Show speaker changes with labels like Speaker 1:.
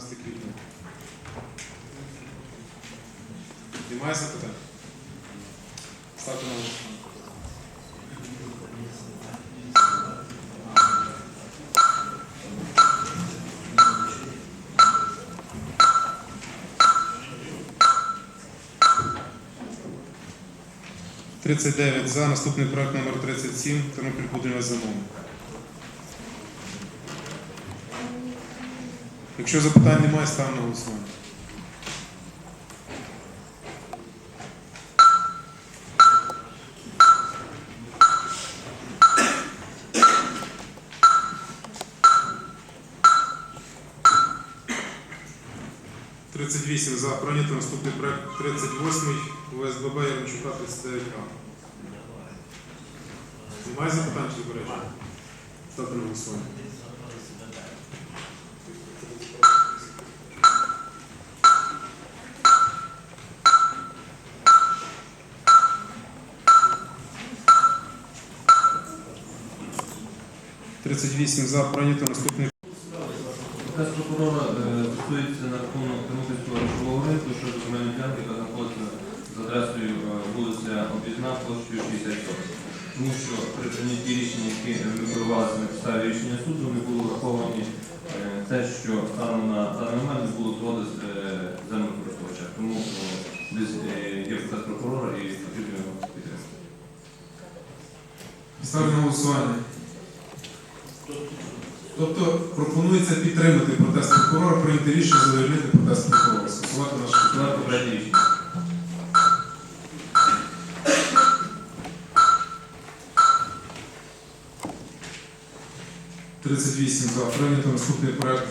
Speaker 1: 11 квітня. Немає запитань? Ставте на голосування. Тридцять дев'ять за. Наступний проект номер 37. Тернопіль будинок замовник. Якщо запитань немає, ставимо на голосування. За прийнято. Наступний проект 38 УСББ Яремчука 39А. Немає запитань чи заперечень? Ставте на голосування. Тридцять вісім за прийнято. Наступний
Speaker 2: Наказ прокурора е, стосується на рахунок Тернопільського речового ринку щодо земельної ділянки, яка знаходиться за адресою е, вулиця Об'їзна площею 60 років. Тому що при прийнятті рішення, які ми провалися на підставі рішення суду, не було враховані е, те, що станом на даний момент не було згоди з землекористувача. Тому десь є наказ прокурора і потрібно його підтримати.
Speaker 1: ставлю на голосування. Тобто пропонується підтримати протест прокурора, прийняти рішення задовольнити протест прокурора, скасувати наш
Speaker 2: Це попереднє рішення.
Speaker 1: Тридцять вісім за прийнято. Наступний проект